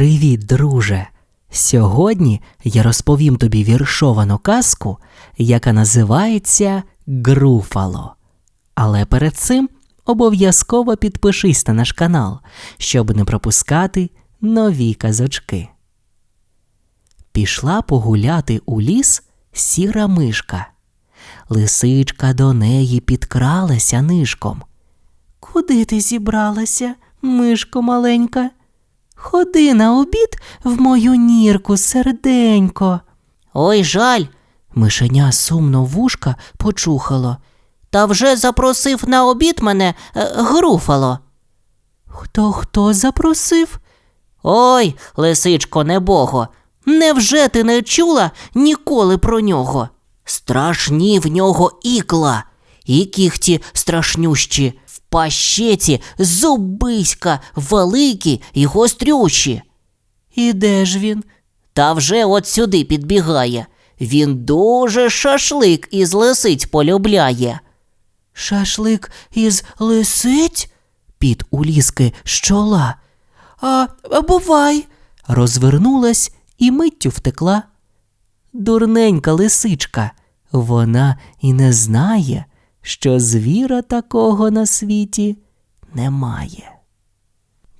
Привіт, друже! Сьогодні я розповім тобі віршовану казку, яка називається Груфало. Але перед цим обов'язково підпишись на наш канал, щоб не пропускати нові казочки. Пішла погуляти у ліс сіра мишка. Лисичка до неї підкралася нишком. Куди ти зібралася, мишко маленька? Ходи на обід в мою нірку, серденько. Ой, жаль, Мишеня сумно вушка почухало. та вже запросив на обід мене е, груфало. Хто хто запросив? Ой, лисичко небого, невже ти не чула ніколи про нього? Страшні в нього ікла, і кіхті страшнющі, в пащеці зубиська великі і гострющі. І де ж він? Та вже от сюди підбігає. Він дуже шашлик із лисиць полюбляє. Шашлик із лисиць? Під у ліски з чола. А, а бувай. Розвернулась і миттю втекла. Дурненька лисичка, вона і не знає, що звіра такого на світі немає.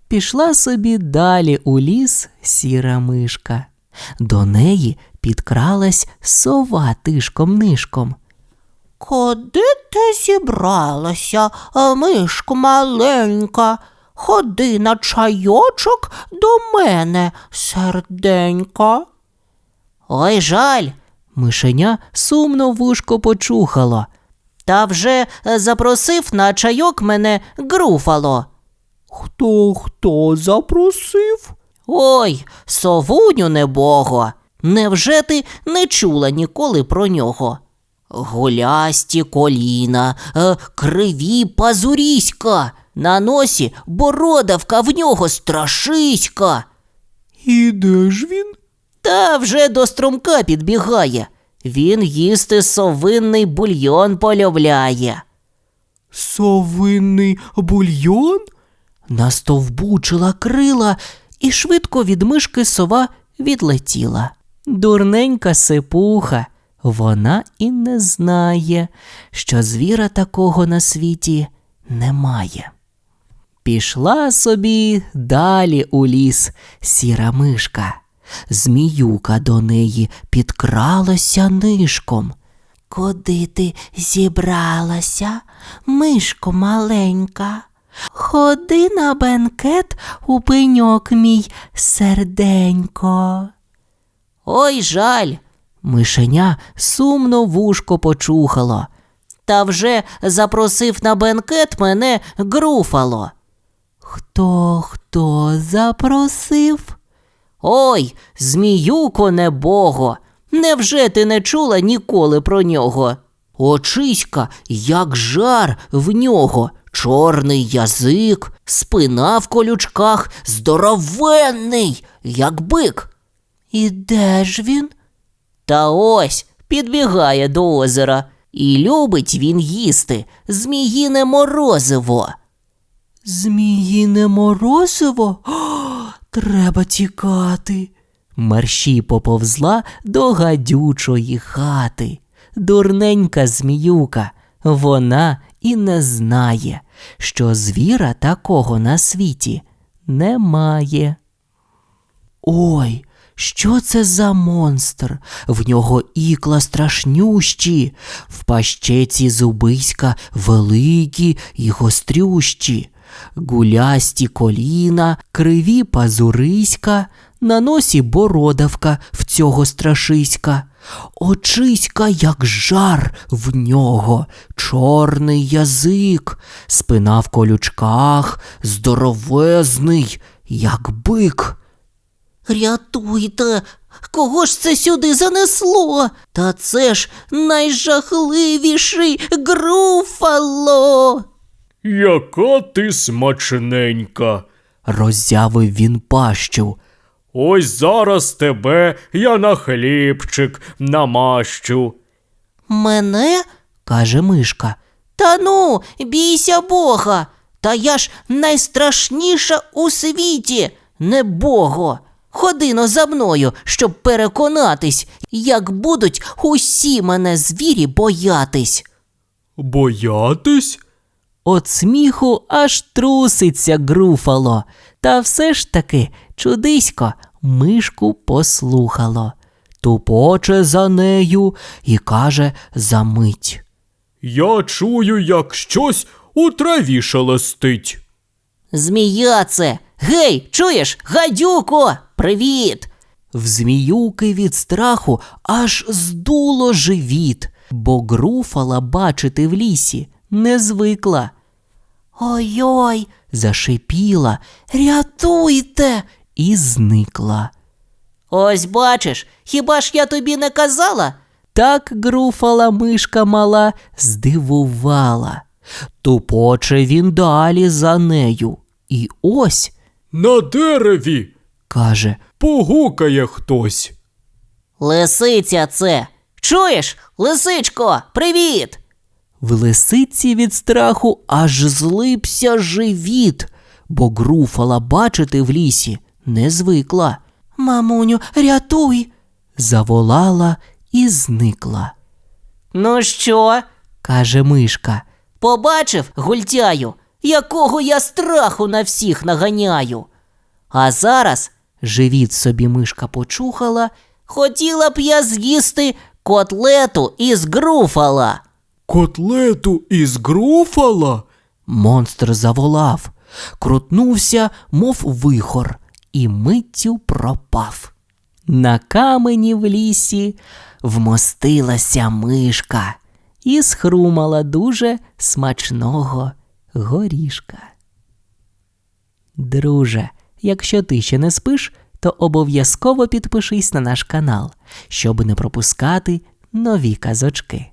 Пішла собі далі у ліс сіра мишка. До неї підкралась сова тишком нишком. Куди ти зібралася, а, мишко маленька? Ходи на чайочок до мене, серденько. Ой, жаль, Мишеня сумно вушко почухало. Та вже е, запросив на чайок мене груфало. Хто хто запросив? Ой, совуню небого, невже ти не чула ніколи про нього? Гулясті коліна, е, криві пазуріська, на носі бородавка в нього страшиська. І де ж він? Та вже до струмка підбігає. Він їсти совинний бульйон полюбляє. Совинний бульйон? Настовбучила крила, і швидко від мишки сова відлетіла. Дурненька сипуха, вона і не знає, що звіра такого на світі немає. Пішла собі далі у ліс сіра мишка. Зміюка до неї підкралася нишком. Куди ти зібралася, мишко маленька? Ходи на бенкет у пеньок мій серденько. Ой, жаль, Мишеня сумно вушко почухало. та вже запросив на бенкет мене груфало. Хто хто запросив? Ой, зміюко небого, невже ти не чула ніколи про нього? Очиська, як жар в нього, чорний язик, спина в колючках, здоровенний, як бик. І де ж він? Та ось підбігає до озера, і любить він їсти зміїне морозиво. Зміїне морозиво? Треба тікати. Мерщій поповзла до гадючої хати. Дурненька зміюка, вона і не знає, що звіра такого на світі немає. Ой, що це за монстр? В нього ікла страшнющі, в пащеці зубиська великі і гострющі, гулясті коліна, криві пазуриська, на носі бородавка в цього страшиська. Очиська, як жар в нього, чорний язик, спина в колючках, здоровезний, як бик. Рятуйте, кого ж це сюди занесло? Та це ж найжахливіший груфало. Яка ти смачненька. Роззявив він пащу. Ось зараз тебе я на хлібчик намащу. Мене? каже мишка. Та ну, бійся Бога. Та я ж найстрашніша у світі, небого. Ходино за мною, щоб переконатись, як будуть усі мене звірі боятись. Боятись? От сміху аж труситься груфало, та все ж таки чудисько мишку послухало. Тупоче за нею і каже за мить. Я чую, як щось у траві шелестить. Змія це. Гей, чуєш, гадюко, привіт. В зміюки від страху аж здуло живіт, бо груфала бачити в лісі не звикла. Ой-ой, Зашипіла Рятуйте! і зникла. ось бачиш, хіба ж я тобі не казала? Так груфала мишка мала здивувала. Тупоче він далі за нею. І ось, На дереві каже, погукає хтось. Лисиця це. Чуєш, лисичко, привіт. В лисиці від страху аж злипся живіт, бо груфала бачити в лісі не звикла. Мамуню, рятуй. заволала і зникла. Ну що, каже мишка. побачив, гультяю, якого я страху на всіх наганяю. А зараз Живіт собі мишка почухала, хотіла б я з'їсти котлету із груфала. Котлету із груфала? монстр заволав, крутнувся, мов вихор, і миттю пропав. На камені в лісі вмостилася мишка і схрумала дуже смачного горішка. Друже, якщо ти ще не спиш, то обов'язково підпишись на наш канал, щоб не пропускати нові казочки.